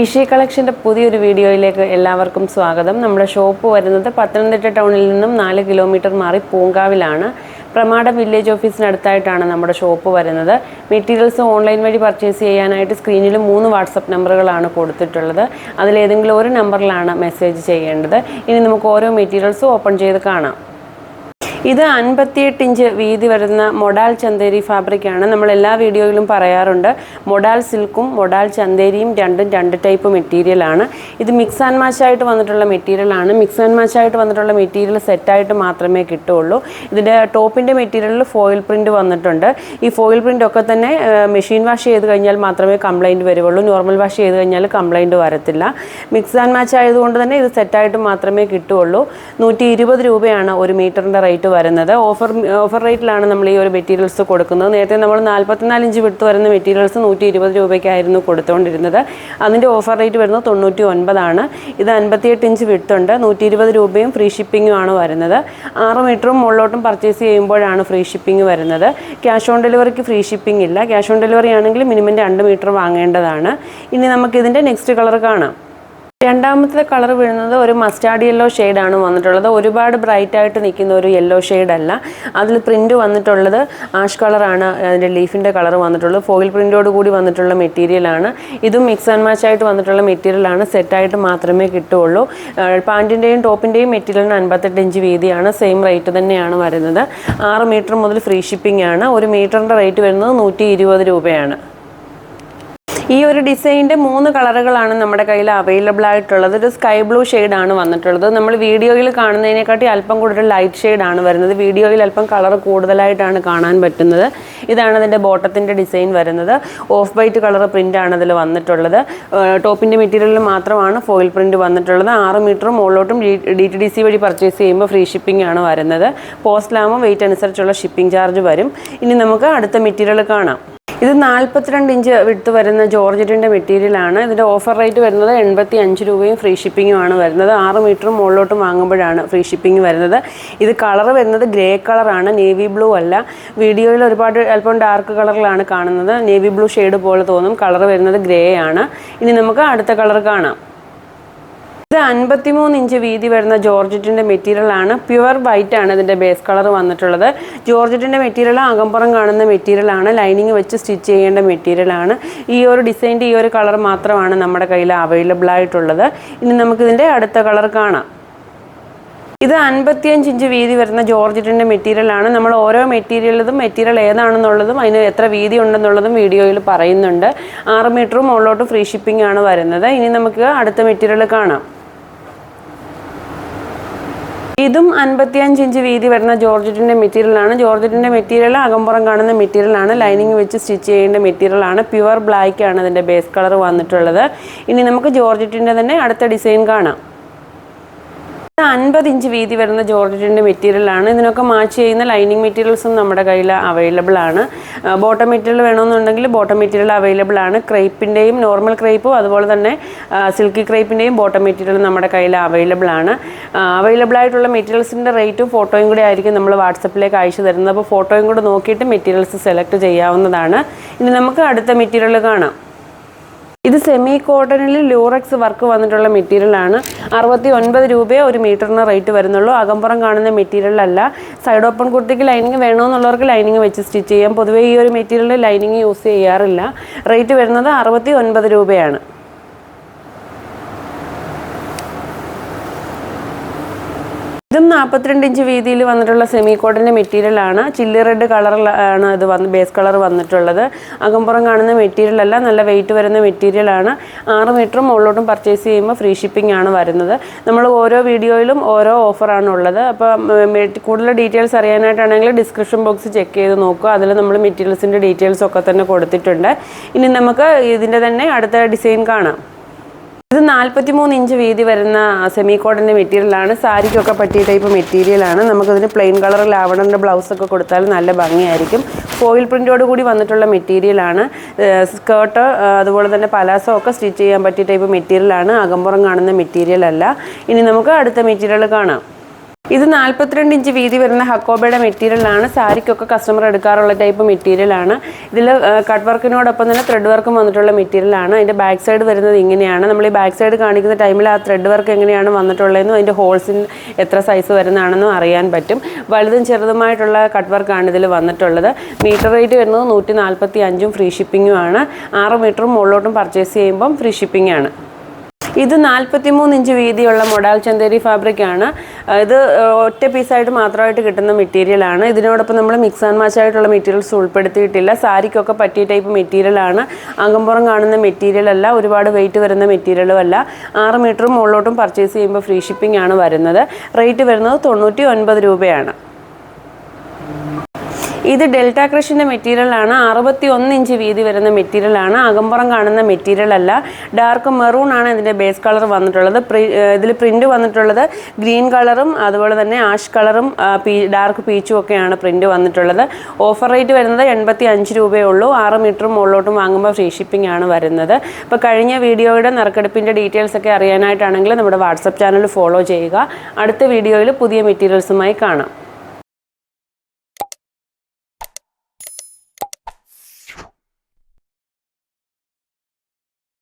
ഇഷി കളക്ഷന്റെ പുതിയൊരു വീഡിയോയിലേക്ക് എല്ലാവർക്കും സ്വാഗതം. നമ്മുടെ ഷോപ്പ് വരുന്നത് പത്തനംതിട്ട ടൗണിൽ നിന്നും നാല് കിലോമീറ്റർ മാറി പൂങ്കാവിലാണ്. പ്രമാട വില്ലേജ് ഓഫീസിനടുത്തായിട്ടാണ് നമ്മുടെ ഷോപ്പ് വരുന്നത്. മെറ്റീരിയൽസ് ഓൺലൈൻ വഴി പർച്ചേസ് ചെയ്യാനായിട്ട് സ്ക്രീനിൽ മൂന്ന് വാട്സപ്പ് നമ്പറുകളാണ് കൊടുത്തിട്ടുള്ളത്. അതിലേതെങ്കിലും ഒരു നമ്പറിലാണ് മെസ്സേജ് ചെയ്യേണ്ടത്. ഇനി നമുക്ക് ഓരോ മെറ്റീരിയൽസും ഓപ്പൺ ചെയ്ത് കാണാം. ഇത് അൻപത്തിയെട്ട് ഇഞ്ച് വീതി വരുന്ന മൊഡാൽ ചന്തേരി ഫാബ്രിക്കാണ്. നമ്മൾ എല്ലാ വീഡിയോയിലും പറയാറുണ്ട്. മൊഡാൽ സിൽക്കും മൊഡാൽ ചന്തേരിയും രണ്ടും രണ്ട് ടൈപ്പ് മെറ്റീരിയൽ ആണ്. ഇത് മിക്സ് ആൻഡ് മാച്ച് ആയിട്ട് വന്നിട്ടുള്ള മെറ്റീരിയലാണ് മിക്സ് ആൻഡ് മാച്ച് ആയിട്ട് വന്നിട്ടുള്ള മെറ്റീരിയൽ സെറ്റായിട്ട് മാത്രമേ കിട്ടുള്ളൂ ഇതിന്റെ ടോപ്പിന്റെ മെറ്റീരിയലിൽ ഫോയിൽ പ്രിന്റ് വന്നിട്ടുണ്ട്. ഈ ഫോയിൽ പ്രിന്റ് ഒക്കെ തന്നെ മെഷീൻ വാഷ് ചെയ്ത് കഴിഞ്ഞാൽ മാത്രമേ കംപ്ലൈന്റ് വരുള്ളൂ നോർമൽ വാഷ് ചെയ്ത് കഴിഞ്ഞാൽ കംപ്ലൈന്റ് വരത്തില്ല. മിക്സ് ആൻഡ് മാച്ച് ആയതുകൊണ്ട് തന്നെ ഇത് സെറ്റായിട്ട് മാത്രമേ കിട്ടുള്ളൂ നൂറ്റി ഇരുപത് രൂപയാണ് ഒരു മീറ്ററിന്റെ റേറ്റ് വരുന്നത്. ഓഫർ ഓഫർ റേറ്റിലാണ് നമ്മൾ ഈ ഒരു മെറ്റീരിയൽസ് കൊടുക്കുന്നത്. നേരത്തെ നമ്മൾ നാൽപ്പത്തിനാല് ഇഞ്ച് വിട്ട് വരുന്ന മെറ്റീരിയൽസ് നൂറ്റി ഇരുപത് രൂപയ്ക്കായിരുന്നു കൊടുത്തുകൊണ്ടിരുന്നത്. അതിന്റെ ഓഫർ റേറ്റ് വരുന്നത് തൊണ്ണൂറ്റി ഒൻപതാണ് ഇത് അൻപത്തിയെട്ട് ഇഞ്ച് വിട്ടുണ്ട് നൂറ്റി ഇരുപത് രൂപയും ഫ്രീ ഷിപ്പിങ്ങും ആണ് വരുന്നത്. ആറ് മീറ്ററും മുകളിലോട്ടും പർച്ചേസ് ചെയ്യുമ്പോഴാണ് ഫ്രീ ഷിപ്പിംഗ് വരുന്നത്. ക്യാഷ് ഓൺ ഡെലിവറിക്ക് ഫ്രീ ഷിപ്പിംഗ് ഇല്ല. ക്യാഷ് ഓൺ ഡെലിവറി ആണെങ്കിൽ മിനിമം രണ്ട് മീറ്റർ വാങ്ങേണ്ടതാണ്. ഇനി നമുക്ക് ഇതിന്റെ നെക്സ്റ്റ് കളർ കാണാം. രണ്ടാമത്തെ കളർ വീഴുന്നത് ഒരു മസ്റ്റാർഡ് യെല്ലോ ഷെയ്ഡാണ് വന്നിട്ടുള്ളത്. ഒരുപാട് ബ്രൈറ്റ് ആയിട്ട് നിൽക്കുന്ന ഒരു യെല്ലോ ഷെയ്ഡല്ല. അതിൽ പ്രിന്റ് വന്നിട്ടുള്ളത് ആഷ് കളറാണ് അതിന്റെ ലീഫിന്റെ കളർ വന്നിട്ടുള്ളത്. ഫോയിൽ പ്രിന്റോട് കൂടി വന്നിട്ടുള്ള മെറ്റീരിയലാണ്. ഇതും മിക്സ് ആൻഡ് മാച്ച് ആയിട്ട് വന്നിട്ടുള്ള മെറ്റീരിയലാണ്. സെറ്റായിട്ട് മാത്രമേ കിട്ടുള്ളൂ പാന്റിന്റെയും ടോപ്പിന്റെയും മെറ്റീരിയലിന് അൻപത്തെട്ട് ഇഞ്ച് വീതിയാണ്. സെയിം റേറ്റ് തന്നെയാണ് വരുന്നത്. ആറ് മീറ്റർ മുതൽ ഫ്രീ ഷിപ്പിംഗ് ആണ്. ഒരു മീറ്ററിന്റെ റേറ്റ് വരുന്നത് നൂറ്റി രൂപയാണ്. ഈ ഒരു ഡിസൈനിന്റെ മൂന്ന് കളറുകളാണ് നമ്മുടെ കയ്യിൽ അവൈലബിൾ ആയിട്ടുള്ളത്. ഒരു സ്കൈ ബ്ലൂ ആണ് വന്നിട്ടുള്ളത്. നമ്മൾ വീഡിയോയിൽ കാണുന്നതിനെക്കാട്ടി അല്പം കൂടുതൽ ലൈറ്റ് ഷെയ്ഡാണ് വരുന്നത്. വീഡിയോയിൽ അല്പം കളർ കൂടുതലായിട്ടാണ് കാണാൻ പറ്റുന്നത്. ഇതാണ് അതിന്റെ ബോട്ടത്തിന്റെ ഡിസൈൻ വരുന്നത്. ഓഫ് വൈറ്റ് കളർ പ്രിന്റ് ആണ് അതിൽ വന്നിട്ടുള്ളത്. ടോപ്പിന്റെ മെറ്റീരിയലിൽ മാത്രമാണ് ഫോയിൽ പ്രിന്റ് വന്നിട്ടുള്ളത്. ആറ് മീറ്റർ മുകളിലോട്ടും ഡി ടി ഡി സി വഴി പർച്ചേസ് ചെയ്യുമ്പോൾ ഫ്രീ ഷിപ്പിംഗ് ആണ് വരുന്നത്. പോസ്റ്റിലാകുമ്പോൾ വെയിറ്റ് അനുസരിച്ചുള്ള ഷിപ്പിംഗ് ചാർജ് വരും. ഇനി നമുക്ക് അടുത്ത മെറ്റീരിയൽ കാണാം. ഇത് നാൽപ്പത്തിരണ്ട് ഇഞ്ച് വിട്ട് വരുന്ന ജോർജറ്റിന്റെ മെറ്റീരിയലാണ്. ഇതിന്റെ ഓഫർ റേറ്റ് വരുന്നത് എൺപത്തി അഞ്ച് രൂപയും ഫ്രീ ഷിപ്പിങ്ങും ആണ് വരുന്നത്. ആറ് മീറ്ററും മുകളിലോട്ട് വാങ്ങുമ്പോഴാണ് ഫ്രീ ഷിപ്പിംഗ് വരുന്നത്. ഇത് കളർ വരുന്നത് ഗ്രേ കളറാണ് നേവി ബ്ലൂ അല്ല. വീഡിയോയിൽ ഒരുപാട് അല്പം ഡാർക്ക് കളറിലാണ് കാണുന്നത്. നേവി ബ്ലൂ ഷെയ്ഡ് പോലെ തോന്നും. കളർ വരുന്നത് ഗ്രേ ആണ്. ഇനി നമുക്ക് അടുത്ത കളർ കാണാം. ഇത് അൻപത്തിമൂന്ന് ഇഞ്ച് വീതി വരുന്ന ജോർജറ്റിന്റെ മെറ്റീരിയലാണ് പ്യുവർ വൈറ്റ് ആണ് ഇതിന്റെ ബേസ് കളർ വന്നിട്ടുള്ളത്. ജോർജറ്റിന്റെ മെറ്റീരിയൽ അകമ്പുറം കാണുന്ന മെറ്റീരിയലാണ് ലൈനിങ് വെച്ച് സ്റ്റിച്ച് ചെയ്യേണ്ട മെറ്റീരിയലാണ് ഈ ഒരു ഡിസൈന്റെ ഈ ഒരു കളർ മാത്രമാണ് നമ്മുടെ കയ്യിൽ അവൈലബിൾ ആയിട്ടുള്ളത്. ഇനി നമുക്കിതിന്റെ അടുത്ത കളർ കാണാം. ഇത് അൻപത്തിയഞ്ച് ഇഞ്ച് വീതി വരുന്ന ജോർജറ്റിന്റെ മെറ്റീരിയലാണ് നമ്മൾ ഓരോ മെറ്റീരിയലിലും മെറ്റീരിയൽ ഏതാണെന്നുള്ളതും അതിന് എത്ര വീതി ഉണ്ടെന്നുള്ളതും വീഡിയോയിൽ പറയുന്നുണ്ട്. ആറ് മീറ്ററും മുകളിലോട്ട് ഫ്രീ ഷിപ്പിംഗ് ആണ് വരുന്നത്. ഇനി നമുക്ക് അടുത്ത മെറ്റീരിയൽ കാണാം. ഇതും അൻപത്തിയഞ്ച് ഇഞ്ച് വീതി വരുന്ന ജോർജറ്റിന്റെ മെറ്റീരിയലാണ്. ജോർജറ്റിന്റെ മെറ്റീരിയൽ അകമ്പുറം കാണുന്ന മെറ്റീരിയലാണ്. ലൈനിങ് വെച്ച് സ്റ്റിച്ച് ചെയ്യേണ്ട മെറ്റീരിയലാണ്. പ്യുവർ ബ്ലാക്ക് ആണ് ഇതിന്റെ ബേസ് കളർ വന്നിട്ടുള്ളത്. ഇനി നമുക്ക് ജോർജറ്റിന്റെ തന്നെ അടുത്ത ഡിസൈൻ കാണാം. അൻപത് ഇഞ്ച് വീതി വരുന്ന ജോർജറ്റിന്റെ മെറ്റീരിയലാണ് ഇതിനൊക്കെ മാച്ച് ചെയ്യുന്ന ലൈനിങ് മെറ്റീരിയൽസും നമ്മുടെ കയ്യിൽ അവൈലബിൾ ആണ്. ബോട്ടം മെറ്റീരിയൽ വേണമെന്നുണ്ടെങ്കിൽ ബോട്ടം മെറ്റീരിയൽ അവൈലബിൾ ആണ്. ക്രേപ്പിന്റെയും നോർമൽ ക്രേപ്പും അതുപോലെ തന്നെ സിൽക്കി ക്രേപ്പിന്റെയും ബോട്ടം മെറ്റീരിയൽ നമ്മുടെ കയ്യിൽ അവൈലബിൾ ആണ്. അവൈലബിൾ ആയിട്ടുള്ള മെറ്റീരിയൽസിന്റെ റേറ്റും ഫോട്ടോയും കൂടി ആയിരിക്കും നമ്മൾ വാട്സപ്പിലേക്ക് അയച്ചു തരുന്നത്. അപ്പോൾ ഫോട്ടോയും കൂടെ നോക്കിയിട്ട് മെറ്റീരിയൽസ് സെലക്ട് ചെയ്യാവുന്നതാണ്. ഇനി നമുക്ക് അടുത്ത മെറ്റീരിയൽ കാണാം. ഇത് സെമി കോട്ടണിൽ ലൂറക്സ് വർക്ക് വന്നിട്ടുള്ള മെറ്റീരിയലാണ് അറുപത്തി ഒൻപത് രൂപയെ ഒരു മീറ്ററിന് റേറ്റ് വരുന്നുള്ളൂ. അകമ്പുറം കാണുന്ന മെറ്റീരിയലല്ല സൈഡ് ഓപ്പൺ കുർത്തിക്ക് ലൈനിങ് വേണമെന്നുള്ളവർക്ക് ലൈനിങ് വെച്ച് സ്റ്റിച്ച് ചെയ്യാം. പൊതുവേ ഈ ഒരു മെറ്റീരിയൽ ലൈനിങ് യൂസ് ചെയ്യാറില്ല. റേറ്റ് വരുന്നത് അറുപത്തി ഒൻപത് രൂപയാണ്. നാൽപ്പത്തിരണ്ട് ഇഞ്ച് വീതിയിൽ വന്നിട്ടുള്ള സെമി കോട്ടന്റെ മെറ്റീരിയലാണ് ചില്ലി റെഡ് കളറിലാണ് ഇത് വന്ന് ബേസ് കളർ വന്നിട്ടുള്ളത്. അകമ്പുറം കാണുന്ന മെറ്റീരിയൽ അല്ല നല്ല വെയിറ്റ് വരുന്ന മെറ്റീരിയലാണ് ആറ് മീറ്ററും മുകളിലോട്ടും പർച്ചേസ് ചെയ്യുമ്പോൾ ഫ്രീ ഷിപ്പിംഗ് ആണ് വരുന്നത്. നമ്മൾ ഓരോ വീഡിയോയിലും ഓരോ ഓഫറാണ് ഉള്ളത്. അപ്പോൾ കൂടുതൽ ഡീറ്റെയിൽസ് അറിയാനായിട്ടാണെങ്കിൽ ഡിസ്ക്രിപ്ഷൻ ബോക്സ് ചെക്ക് ചെയ്ത് നോക്കുക. അതിൽ നമ്മൾ മെറ്റീരിയൽസിന്റെ ഡീറ്റെയിൽസ് ഒക്കെ തന്നെ കൊടുത്തിട്ടുണ്ട്. ഇനി നമുക്ക് ഇതിന്റെ തന്നെ അടുത്ത ഡിസൈൻ കാണാം. ഇത് നാൽപ്പത്തി മൂന്ന് ഇഞ്ച് വീതി വരുന്ന സെമി കോട്ടന്റെ മെറ്റീരിയലാണ്. സാരിക്കൊക്കെ പറ്റിയ ടൈപ്പ് മെറ്റീരിയലാണ്. നമുക്കതിന് പ്ലെയിൻ കളർ ലാവണറിന്റെ ബ്ലൗസൊക്കെ കൊടുത്താൽ നല്ല ഭംഗിയായിരിക്കും. ഫോയിൽ പ്രിന്റോട് കൂടി വന്നിട്ടുള്ള മെറ്റീരിയലാണ്. സ്കേർട്ട് അതുപോലെ തന്നെ പലാസോ ഒക്കെ സ്റ്റിച്ച് ചെയ്യാൻ പറ്റിയ ടൈപ്പ് മെറ്റീരിയലാണ്. അകമ്പുറം കാണുന്ന മെറ്റീരിയൽ അല്ല. ഇനി നമുക്ക് അടുത്ത മെറ്റീരിയൽ കാണാം. ഇത് നാൽപ്പത്തിരണ്ട് ഇഞ്ച് വീതി വരുന്ന ഹക്കോബയുടെ മെറ്റീരിയലാണ് സാരിക്കൊക്കെ കസ്റ്റമർ എടുക്കാറുള്ള ടൈപ്പ് മെറ്റീരിയലാണ് ഇതിൽ കട്ട് വർക്കിനോടൊപ്പം തന്നെ ത്രെഡ് വർക്കും വന്നിട്ടുള്ള മെറ്റീരിയലാണ് അതിന്റെ ബാക്ക് സൈഡ് വരുന്നത് ഇങ്ങനെയാണ്. നമ്മൾ ഈ ബാക്ക് സൈഡ് കാണിക്കുന്ന ടൈമിൽ ആ ത്രെഡ് വർക്ക് എങ്ങനെയാണ് വന്നിട്ടുള്ളതെന്നും അതിന്റെ ഹോൾസിന് എത്ര സൈസ് വരുന്നതാണെന്നും അറിയാൻ പറ്റും. വലുതും ചെറുതുമായിട്ടുള്ള കട്ട് വർക്കാണ് ഇതിൽ വന്നിട്ടുള്ളത്. മീറ്റർ റേറ്റ് വരുന്നത് നൂറ്റി നാൽപ്പത്തി അഞ്ചും ഫ്രീ ഷിപ്പിങ്ങും ആണ്. ആറ് മീറ്ററും മുകളിലോട്ടും പർച്ചേസ് ചെയ്യുമ്പം ഫ്രീ ഷിപ്പിംഗ് ആണ്. ഇത് നാൽപ്പത്തിമൂന്ന് ഇഞ്ച് വീതിയുള്ള മൊഡാൽ ചന്തേരി ഫാബ്രിക് ആണ്. ഇത് ഒറ്റ പീസായിട്ട് മാത്രമായിട്ട് കിട്ടുന്ന മെറ്റീരിയൽ ആണ്. ഇതിനോടൊപ്പം നമ്മൾ മിക്സ് ആൻഡ് മാച്ച് ആയിട്ടുള്ള മെറ്റീരിയൽസ് ഉൾപ്പെടുത്തിയിട്ടില്ല. സാരിക്കൊക്കെ പറ്റിയ ടൈപ്പ് മെറ്റീരിയൽ ആണ്. അകമ്പുറം കാണുന്ന മെറ്റീരിയൽ അല്ല ഒരുപാട് വെയിറ്റ് വരുന്ന മെറ്റീരിയലും അല്ല. ആറ് മീറ്ററും മുകളിലോട്ടും പർച്ചേസ് ചെയ്യുമ്പോൾ ഫ്രീ ഷിപ്പിംഗ് ആണ് വരുന്നത്. റേറ്റ് വരുന്നത് തൊണ്ണൂറ്റി ഒൻപത് രൂപയാണ്. ഇത് ഡെൽറ്റ ക്രഷിന്റെ മെറ്റീരിയലാണ് അറുപത്തി ഒന്ന് ഇഞ്ച് വീതി വരുന്ന മെറ്റീരിയലാണ് അകമ്പുറം കാണുന്ന മെറ്റീരിയൽ അല്ല. ഡാർക്ക് മെറൂൺ ആണ് ഇതിന്റെ ബേസ് കളർ വന്നിട്ടുള്ളത്. ഇതിൽ പ്രിന്റ് വന്നിട്ടുള്ളത് ഗ്രീൻ കളറും അതുപോലെ തന്നെ ആഷ് കളറും ഡാർക്ക് പീച്ചും ഒക്കെയാണ് പ്രിന്റ് വന്നിട്ടുള്ളത്. ഓഫർ റേറ്റ് വരുന്നത് എൺപത്തി അഞ്ച് രൂപയേ ഉള്ളൂ. ആറ് മീറ്ററും മുകളിലോട്ടും വാങ്ങുമ്പോൾ ഫ്രീ ഷിപ്പിംഗ് ആണ് വരുന്നത്. അപ്പോൾ കഴിഞ്ഞ വീഡിയോയുടെ നറുക്കെടുപ്പിന്റെ ഡീറ്റെയിൽസ് ഒക്കെ അറിയാനായിട്ടാണെങ്കിൽ നമ്മുടെ വാട്സപ്പ് ചാനൽ ഫോളോ ചെയ്യുക. അടുത്ത വീഡിയോയിൽ പുതിയ മെറ്റീരിയൽസുമായി കാണാം.